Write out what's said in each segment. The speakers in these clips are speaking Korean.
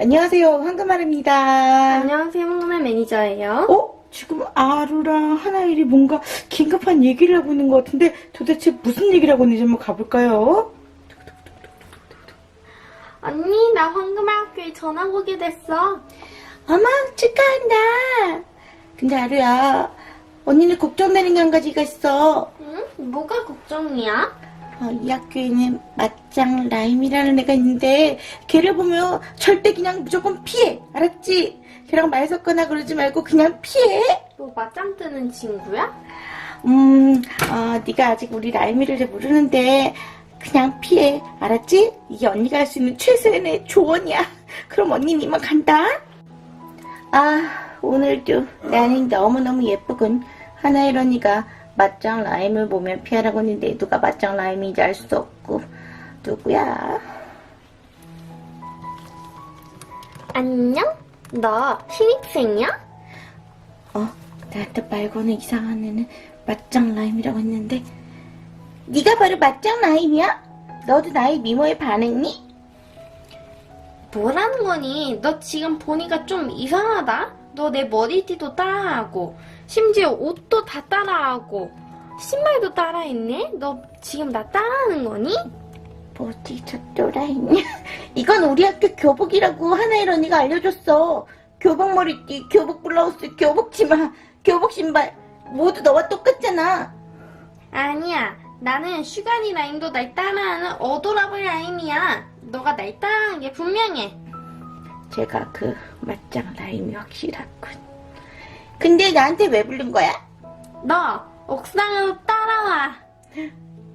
안녕하세요. 황금알입니다. 안녕하세요, 황금의 매니저예요. 어? 지금 아루랑 하나일이 뭔가 긴급한 얘기를 하고 있는 것 같은데 도대체 무슨 얘기를 하고 있는지 한번 가볼까요? 언니, 나 황금의 학교에 전학 오게 됐어. 어머, 축하한다. 근데 아루야, 언니는 걱정되는 게 한 가지가 있어. 응? 뭐가 걱정이야? 어, 이 학교에는 맞짱 라임이라는 애가 있는데 걔를 보면 절대 그냥 무조건 피해. 알았지? 걔랑 말 섞거나 그러지 말고 그냥 피해. 너 맞짱 뜨는 친구야? 음, 어, 네가 아직 우리 라임이를 잘 모르는데 그냥 피해. 알았지? 이게 언니가 할 수 있는 최선의 조언이야. 그럼 언니는 이만 간다. 아, 오늘도 나는 너무너무 예쁘군. 하나의 언니가 맞짱 라임을 보면 피하라고 했는데 누가 맞짱 라임인지 알 수 없고 누구야? 안녕? 너 신입생이야? 어, 나한테 말고는 이상한 애는 맞짱 라임이라고 했는데 네가 바로 맞짱 라임이야? 너도 나의 미모에 반했니? 뭐라는 거니? 너 지금 보니까 좀 이상하다? 너 내 머리띠도 따라하고, 심지어 옷도 다 따라하고, 신발도 따라했네? 너 지금 나 따라하는 거니? 어디 저 또라이냐? 이건 우리 학교 교복이라고 하나의 언니가 알려줬어. 교복 머리띠, 교복 블라우스, 교복 치마, 교복 신발 모두 너와 똑같잖아. 아니야. 나는 슈가니 라임도 날 따라하는 어도라블 라임이야. 너가 날 따라하는 게 분명해. 제가 그 맞짱 라임이 확실하군. 근데 나한테 왜 부른 거야? 너 옥상으로 따라와.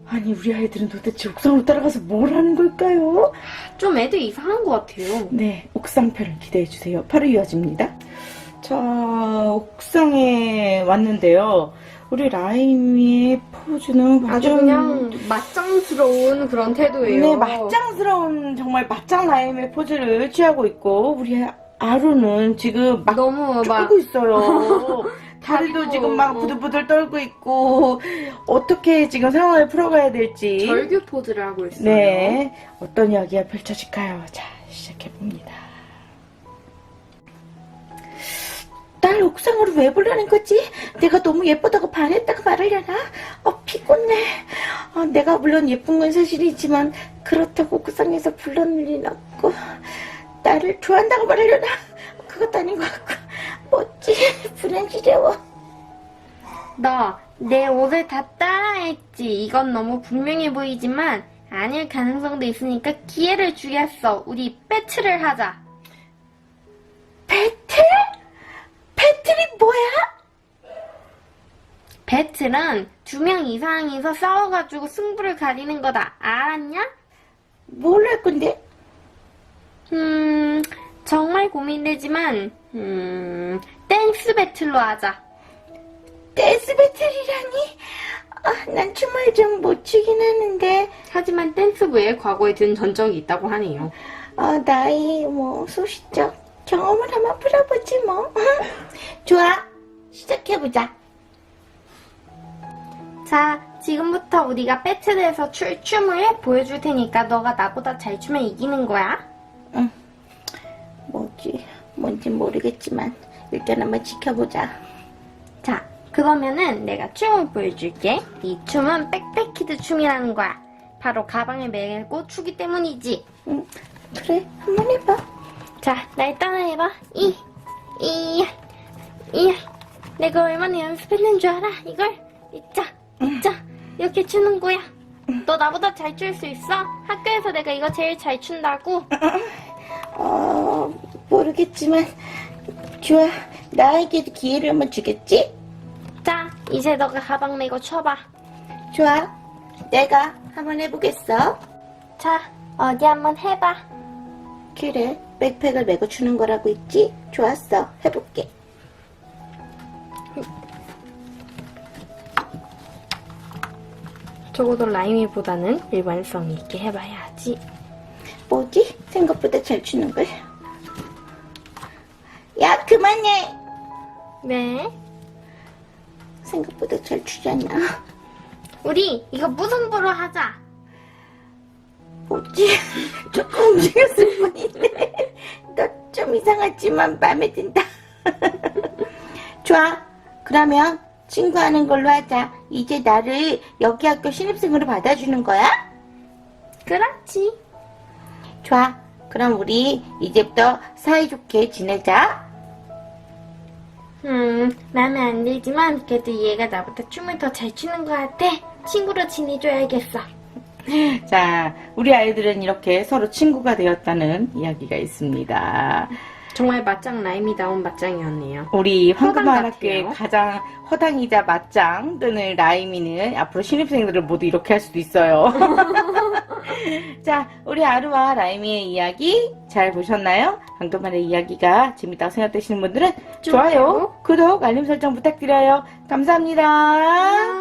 아니 우리 아이들은 도대체 옥상으로 따라가서 뭘 하는 걸까요? 좀 애들 이상한 것 같아요. 네, 옥상편을 기대해 주세요. 바로 이어집니다. 자, 옥상에 왔는데요. 우리 라임이의 포즈는 아주 완전 그냥 맞짱스러운 그런 태도예요. 네, 맞짱스러운 정말 맞짱 라임의 포즈를 취하고 있고 우리 아루는 지금 막 너무 막 쫄고 있어요. 다리도 다리도 지금 막 어. 부들부들 떨고 있고 어떻게 지금 상황을 풀어가야 될지 절규 포즈를 하고 있어요. 네, 어떤 이야기가 펼쳐질까요? 자, 시작해 봅니다. 날 옥상으로 왜 부르는 거지? 내가 너무 예쁘다고 반했다고 말하려나? 어, 피곤해. 어, 내가 물론 예쁜 건 사실이지만 그렇다고 옥상에서 불러낼 리는 없고 나를 좋아한다고 말하려나? 그것도 아닌 것 같고 뭐지? 불안지려워. 너 내 옷을 다 따라했지. 이건 너무 분명해 보이지만 아닐 가능성도 있으니까 기회를 주겠어. 우리 배틀을 하자. 배틀은 두 명 이상이서 싸워가지고 승부를 가리는 거다. 알았냐? 뭘할 건데? 음, 정말 고민되지만, 음, 댄스 배틀로 하자. 댄스 배틀이라니? 아, 난 춤을 좀 못 추긴 하는데, 하지만 댄스부에 과거에 든 전적이 있다고 하네요. 어, 나의 뭐 소시적 경험을 한번 풀어보지 뭐. 좋아, 시작해보자. 자, 지금부터 우리가 배틀에서 출, 춤을 보여줄 테니까 너가 나보다 잘 추면 이기는 거야. 뭐지, 뭔지 모르겠지만 일단 한번 지켜보자. 자, 그러면은 내가 춤을 보여줄게. 이 춤은 백패키드 춤이라는 거야. 바로 가방에 메고 추기 때문이지. 응, 그래, 한번 해봐. 자, 날 따라해봐. 이, 이, 이. 내가 얼마나 연습했는 줄 알아? 이걸? 이자, 이렇게 추는 거야. 너 나보다 잘 출 수 있어? 학교에서 내가 이거 제일 잘 춘다고? 어, 모르겠지만, 좋아, 나에게도 기회를 한번 주겠지? 자, 이제 너가 가방 메고 쳐봐. 좋아, 내가 한번 해보겠어. 자, 어디 한번 해봐. 그래, 백팩을 메고 추는 거라고 했지? 좋았어, 해볼게. 적어도 라임이보다는 일관성 있게 해봐야지. 뭐지? 생각보다 잘 추는 걸. 야, 그만해! 네. 생각보다 잘 추잖아. 우리 이거 무승부로 하자. 뭐지? 조금 움직였을 뿐인데. 너 좀 이상하지만 마음에 든다. 좋아. 그러면 친구하는 걸로 하자. 이제 나를 여기 학교 신입생으로 받아주는 거야? 그렇지. 좋아. 그럼 우리 이제부터 사이좋게 지내자. 음, 마음에 안 들지만 그래도 얘가 나보다 춤을 더 잘 추는 것 같아. 친구로 지내줘야겠어. 자, 우리 아이들은 이렇게 서로 친구가 되었다는 이야기가 있습니다. 정말 맞짱 라임이다운 맞짱이었네요. 우리 같아요. 가장 허당이자 맞짱 뜨는 라임이는 앞으로 신입생들을 모두 이렇게 할 수도 있어요. 자, 우리 아루와 라임이의 이야기 잘 보셨나요? 황금한의 이야기가 재밌다고 생각되시는 분들은 좋아요. 구독, 알림 설정 부탁드려요. 감사합니다.